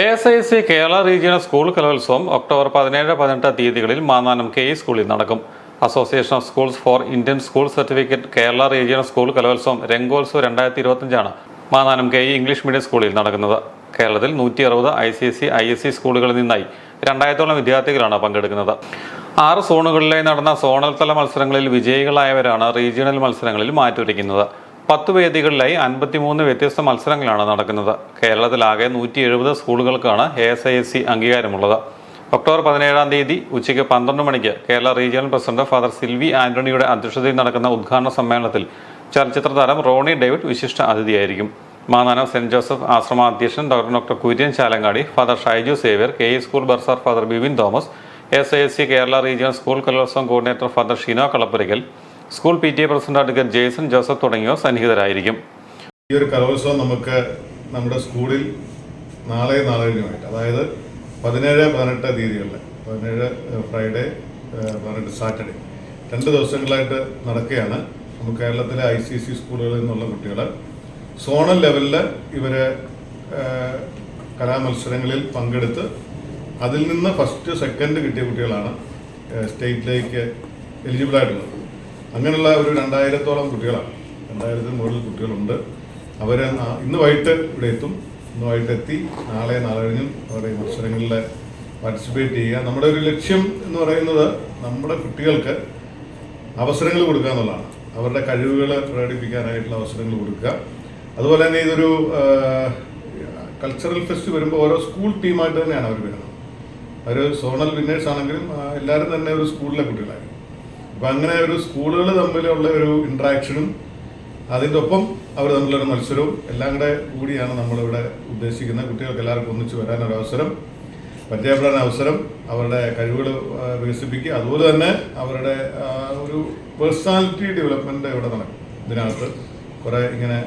A S I C Kerala regional school കലോത്സവം October പതിനേഴ് പതിനെട്ട് തീയതികളിൽ മാന്നാനം കെ ഇ സ്കൂളിൽ നടക്കും. Association of schools for Indian school certificate Kerala regional school കലോത്സവം രംഗോത്സവം രണ്ടായിരത്തി ഇരുപത്തിയഞ്ചാണ് Mannanam K E English medium സ്കൂളിൽ നടക്കുന്നത്. കേരളത്തിൽ നൂറ്റി അറുപത് I C S C I S C സ്കൂളുകളിൽ നിന്നായി രണ്ടായിരത്തോളം വിദ്യാർത്ഥികളാണ് പങ്കെടുക്കുന്നത്. ആറ് സോണുകളിലായി നടന്ന സോണൽ തല മത്സരങ്ങളിൽ വിജയികളായവരാണ് റീജിയണൽ മത്സരങ്ങളിൽ മാറ്റുരയ്ക്കുന്നത് പത്ത് വേദികളിലായി അൻപത്തിമൂന്ന് വ്യത്യസ്ത മത്സരങ്ങളാണ് നടക്കുന്നത്. കേരളത്തിലാകെ നൂറ്റി എഴുപത് സ്കൂളുകൾക്കാണ് A S I S C അംഗീകാരമുള്ളത്. October പതിനേഴാം തീയതി ഉച്ചയ്ക്ക് പന്ത്രണ്ട് മണിക്ക് Kerala regional president father Silvy ആന്റണിയുടെ അധ്യക്ഷതയിൽ നടക്കുന്ന ഉദ്ഘാടന സമ്മേളനത്തിൽ ചലച്ചിത്ര താരം റോണി ഡേവിഡ് വിശിഷ്ട അതിഥിയായിരിക്കും. മാനാനം സെന്റ് ജോസഫ് ആശ്രമ അധ്യക്ഷൻ doctor doctor Kurian Chalangady father Shaiju Xavier K E school bursar father Bibin Thomas S I S C Kerala regional school കലോത്സവം coordinator father Shino Kalappurackal school P T A president advocate Jason Joseph തുടങ്ങിയവർ സന്നിഹിതരായിരിക്കും. ഈ ഒരു കലോത്സവം നമുക്ക് നമ്മുടെ സ്കൂളിൽ നാളെ നാളെ കഴിഞ്ഞുമായിട്ട് അതായത് പതിനേഴ് പതിനെട്ട് തീയതികളിൽ പതിനേഴ് ഫ്രൈഡേ പതിനെട്ട് സാറ്റർഡേ. രണ്ട് ദിവസങ്ങളായിട്ട് നടക്കുകയാണ്. നമുക്ക് കേരളത്തിലെ ഐ സി സി സ്കൂളുകളിൽ നിന്നുള്ള കുട്ടികൾ സോണൽ ലെവലിൽ ഇവർ കലാമത്സരങ്ങളിൽ പങ്കെടുത്ത് അതിൽ നിന്ന് ഫസ്റ്റ് സെക്കൻഡ് കിട്ടിയ കുട്ടികളാണ് സ്റ്റേറ്റിലേക്ക് എലിജിബിൾ ആയിട്ടുള്ളത് അങ്ങനെയുള്ള ഒരു രണ്ടായിരത്തോളം കുട്ടികളാണ്. രണ്ടായിരത്തിന് മുകളിൽ കുട്ടികളുണ്ട്. അവർ ഇന്ന് വൈകിട്ട് ഇവിടെ എത്തും. ഇന്ന് വൈകിട്ട് എത്തി. നാളെ നാളെ കഴിഞ്ഞും അവരുടെ മത്സരങ്ങളിൽ പാർട്ടിസിപ്പേറ്റ് ചെയ്യുക. നമ്മുടെ ഒരു ലക്ഷ്യം എന്ന് പറയുന്നത് നമ്മുടെ കുട്ടികൾക്ക് അവസരങ്ങൾ കൊടുക്കുക എന്നുള്ളതാണ്. അവരുടെ കഴിവുകൾ പ്രകടിപ്പിക്കാനായിട്ടുള്ള അവസരങ്ങൾ കൊടുക്കുക. അതുപോലെ തന്നെ ഇതൊരു കൾച്ചറൽ ഫെസ്റ്റ് വരുമ്പോൾ ഓരോ സ്കൂൾ ടീമായിട്ട് തന്നെയാണ് അവർ വരുന്നത്. അവർ സോണൽ വിന്നേഴ്സ് ആണെങ്കിലും എല്ലാവരും തന്നെ ഒരു സ്കൂളിലെ കുട്ടികളായിരുന്നു അപ്പം അങ്ങനെ ഒരു സ്കൂളുകൾ തമ്മിലുള്ള ഒരു ഇൻട്രാക്ഷനും അതിന്റെ അവർ തമ്മിലൊരു മത്സരവും എല്ലാം കൂടെ കൂടിയാണ് നമ്മളിവിടെ ഉദ്ദേശിക്കുന്നത്. കുട്ടികൾക്ക് എല്ലാവർക്കും ഒന്നിച്ച് വരാനൊരു അവസരം പരിചയപ്പെടാൻ അവസരം അവരുടെ കഴിവുകൾ വികസിപ്പിക്കുക. അതുപോലെ തന്നെ അവരുടെ ഒരു പേഴ്സണാലിറ്റി ഡെവലപ്മെന്റ് ഇവിടെ നടക്കും. ഇതിനകത്ത് കുറേ ഇങ്ങനെ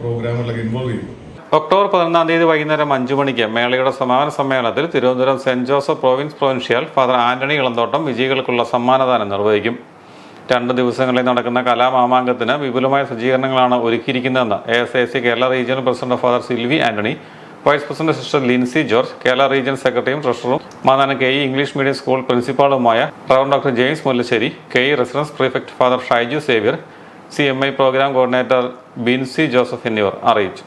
പ്രോഗ്രാമുകളിലൊക്കെ ഇൻവോൾവ് ചെയ്യുന്നു. ഒക്ടോബർ പതിനൊന്നാം തീയതി വൈകുന്നേരം അഞ്ചു മണിക്ക് മേളയുടെ സമാപന സമ്മേളനത്തിൽ Thiruvananthapuram Saint Joseph province provincial father Antony Elanthottam വിജയികൾക്കുള്ള സമ്മാനദാനം നിർവഹിക്കും. രണ്ട് ദിവസങ്ങളിൽ നടക്കുന്ന കലാമാമാങ്കത്തിന് വിപുലമായ സജ്ജീകരണങ്ങളാണ് ഒരുക്കിയിരിക്കുന്നതെന്ന് A S I C Kerala regional president father Silvy Antony vice president sister Lincy George Kerala region സെക്രട്ടറിയും ട്രഷററും മാതാന K E English medium school പ്രിൻസിപ്പാളുമായ റവർ doctor James Mullassery K E residence prefect father Shaiju Xavier C M I program coordinator Binsy Joseph എന്നിവർ അറിയിച്ചു.